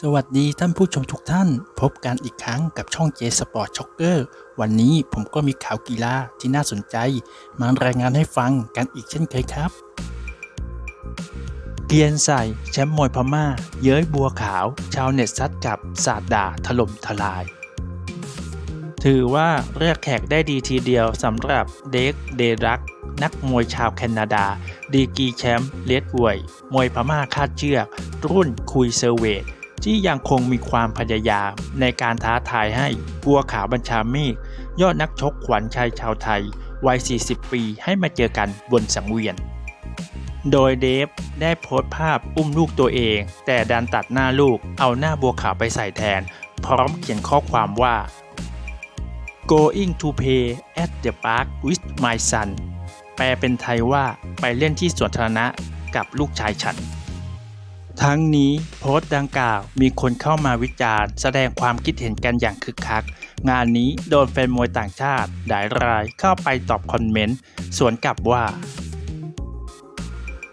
สวัสดีท่านผู้ชมทุกท่าน พบกันอีกครั้งกับช่อง J Sport Shocker วันนี้ผมก็มีข่าวกีฬาที่น่าสนใจ มารายงานให้ฟังกันอีกเช่นเคยครับ เกียนใส่แชมป์มวยพม่า เย้ยบัวขาว ชาวเน็ตซัดกับสาดด่าถล่มทลาย ถือว่าเรียกแขกได้ดีทีเดียวสำหรับเด็กเดรัก นักมวยชาวแคนาดา ดีกีแชมป์เลดเวยมวยพม่าคาดเชือก รุ่นคุยเซอร์เวท ที่ยังคงมีความพยายามในการท้าทายให้บัวขาวบัญชาเมฆยอดนักชกขวัญชัยชาวไทย วัย 40 ปีให้มาเจอกันบนสังเวียน โดยเดฟได้โพสต์ภาพอุ้มลูกตัวเอง แต่ดันตัดหน้าลูกเอาหน้าบัวขาวไปใส่แทน พร้อมเขียนข้อความว่า going to play at the park with my son แปลเป็นไทยว่าไปเล่นที่สวนสาธารณะกับลูกชายฉัน ทั้งนี้โพสต์ดังกล่าวมีคนเข้ามาวิจารณ์ แสดงความคิดเห็นกันอย่างคึกคัก งานนี้โดนแฟนมวยต่างชาติหลายรายเข้าไปตอบคอมเมนต์ สวนกลับว่า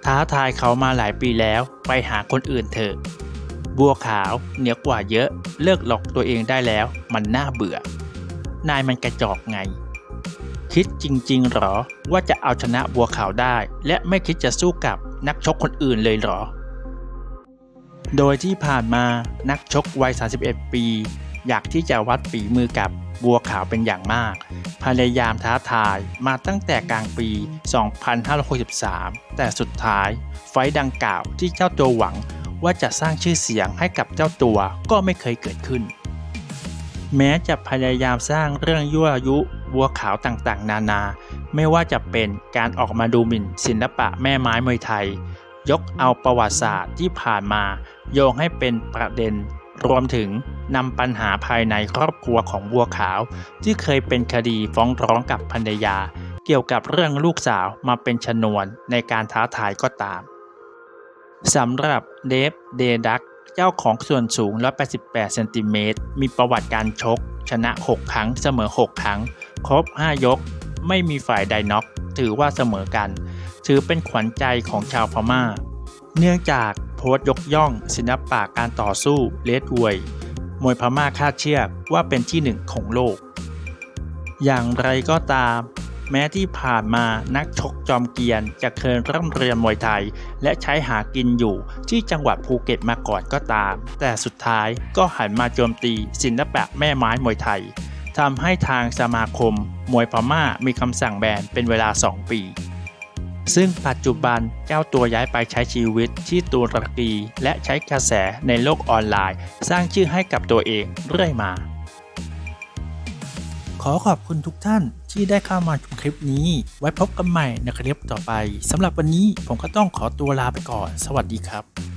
ท้าทายเขามาหลายปีแล้วไปหาคนอื่นเถอะ บัวขาวเหนือกว่าเยอะเลิกหลอกตัวเองได้แล้ว มันน่าเบื่อ นายมันกระจอกไง คิดจริงๆหรอว่าจะเอาชนะบัวขาวได้ และไม่คิดจะสู้กับนักชกคนอื่นเลยหรอ โดยที่ผ่านมานักชกวัย 31 ปี อยากที่จะวัดฝีมือกับบัวขาวเป็นอย่างมาก พยายามท้าทายมาตั้งแต่กลางปี 2563 แต่สุดท้าย ไฟดังกล่าวที่เจ้าตัวหวังว่าจะสร้างชื่อเสียงให้กับเจ้าตัวก็ไม่เคยเกิดขึ้น แม้จะพยายามสร้างเรื่องยั่วยุบัวขาวต่างๆ นานา ไม่ว่าจะเป็นการออกมาดูหมิ่นศิลปะแม่ไม้มวยไทย ยกเอาประวัติศาสตร์ที่ผ่านมา โยงให้เป็นประเด็น รวมถึงนำปัญหาภายในครอบครัวของบัวขาว ที่เคยเป็นคดีฟ้องร้องกับภรรยา เกี่ยวกับเรื่องลูกสาวมาเป็นชนวนในการท้าทายก็ตามสำหรับเดฟเดดักเจ้าของส่วนสูง 188 เซนติเมตร มีประวัติการชก ชนะ 6 ครั้ง เสมอ 6 ครั้ง ครบ 5 ยก ไม่มีฝ่ายใดน็อก ถือว่าเสมอกัน ถือเป็นขวัญใจของชาวพม่า เนื่องจากโพสต์ยกย่องศิลปะการต่อสู้เลดวย มวยพม่าคาดเชือกว่าเป็นที่หนึ่งของโลก อย่างไรก็ตาม แม้ที่ผ่านมานักชกจอมเกียรจะเคยร่ำเรียนมวยไทย และใช้หากินอยู่ที่จังหวัดภูเก็ตมาก่อนก็ตาม แต่สุดท้ายก็หันมาโจมตีศิลปะแม่ไม้มวยไทยทำให้ทางสมาคม มวยพม่ามีคำสั่งแบนเป็นเวลา 2 ปี ซึ่งปัจจุบันเจ้าตัวย้ายไปใช้ชีวิตที่ตุรกี และใช้กระแสในโลกออนไลน์ สร้างชื่อให้กับตัวเองเรื่อยมา ขอขอบคุณทุกท่านที่ได้เข้ามาชมคลิปนี้ ไว้พบกันใหม่ในคลิปต่อไปสำหรับวันนี้ผมก็ต้องขอตัวลาไปก่อน สวัสดีครับ